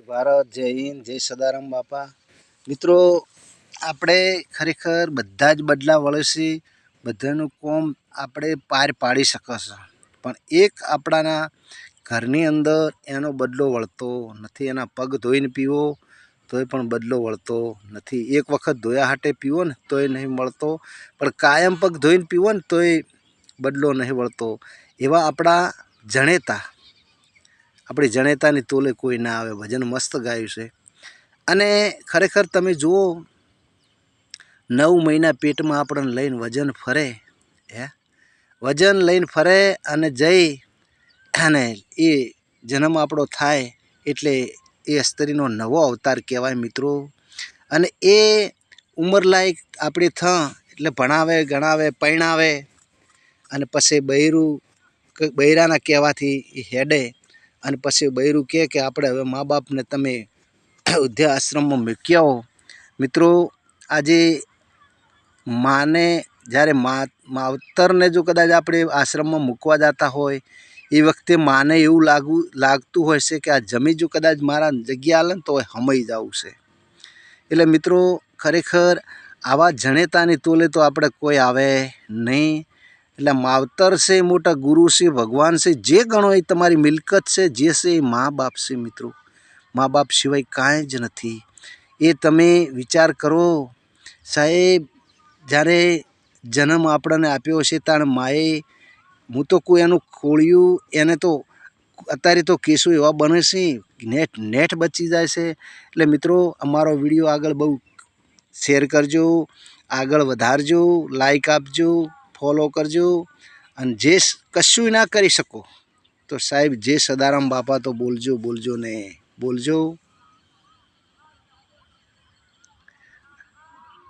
ભારત, જય હિન્દ, જય સદારામ બાપા. મિત્રો, આપણે ખરેખર બધા જ બદલા વળશે, બધાનું કોમ આપણે પાર પાડી શકશે. પણ એક આપણાના ઘરની અંદર એનો બદલો વળતો નથી. એના પગ ધોઈને પીવો, તોય પણ બદલો વળતો નથી. એક વખત ધોયા હાટે પીવો ને, તોય નહીં મળતો પણ કાયમ પગ ધોઈને પીવો ને, તોય બદલો નહીં વળતો. એવા આપણા જણેતા આપણી જણેતાની તોલે કોઈ ના આવે, ભજન મસ્ત ગાયું છે. અને ખરેખર તમે જુઓ, નવ મહિના પેટમાં આપણને લઈને વજન ફરે, હે? વજન લઈને ફરે અને જઈ અને એ જન્મ આપણો થાય એટલે એ સ્ત્રીનો નવો અવતાર કહેવાય મિત્રો. અને એ ઉંમરલાયક આપણે થ એટલે ભણાવે, ગણાવે, પરણાવે અને પછી બૈરું બૈરાના કહેવાથી એ હેડે. અને પછી બૈરું કહે કે આપણે હવે મા બાપને તમે વૃદ્ધા આશ્રમમાં મૂકી આવો મિત્રો, આજે માને જ્યારે મા, માવતરને જો કદાચ આપણે આશ્રમમાં મૂકવા જતા હોય, એ વખતે માને એવું લાગવું લાગતું હોય છે કે આ જમી જો કદાચ મારા જગ્યા આલે ને તો હમાઈ જવું છે. એટલે મિત્રો, ખરેખર આવા જણેતાની તોલે તો આપણે કોઈ આવે નહીં. એટલે માવતર છે એ મોટા ગુરુ છે, ભગવાન છે, જે ગણો એ તમારી મિલકત છે, જે છે એ મા બાપ છે મિત્રો. મા બાપ સિવાય કાંઈ જ નથી. એ તમે વિચાર કરો, સાહેબ, જ્યારે જન્મ આપણને આપ્યો છે તાણ માએ, હું તો કોઈ એનું ખોળ્યું, એને તો અત્યારે તો કેસો એવા બને છે, નેટ નેટ બચી જાય છે. એટલે મિત્રો, અમારો વીડિયો આગળ બહુ શેર કરજો, આગળ વધારજો લાઈક આપજો. ફોલો કરજો અને જે કશું ના કરી શકો. તો સાહેબ, જે સદારામ બાપા તો બોલજો બોલજો ને બોલજો.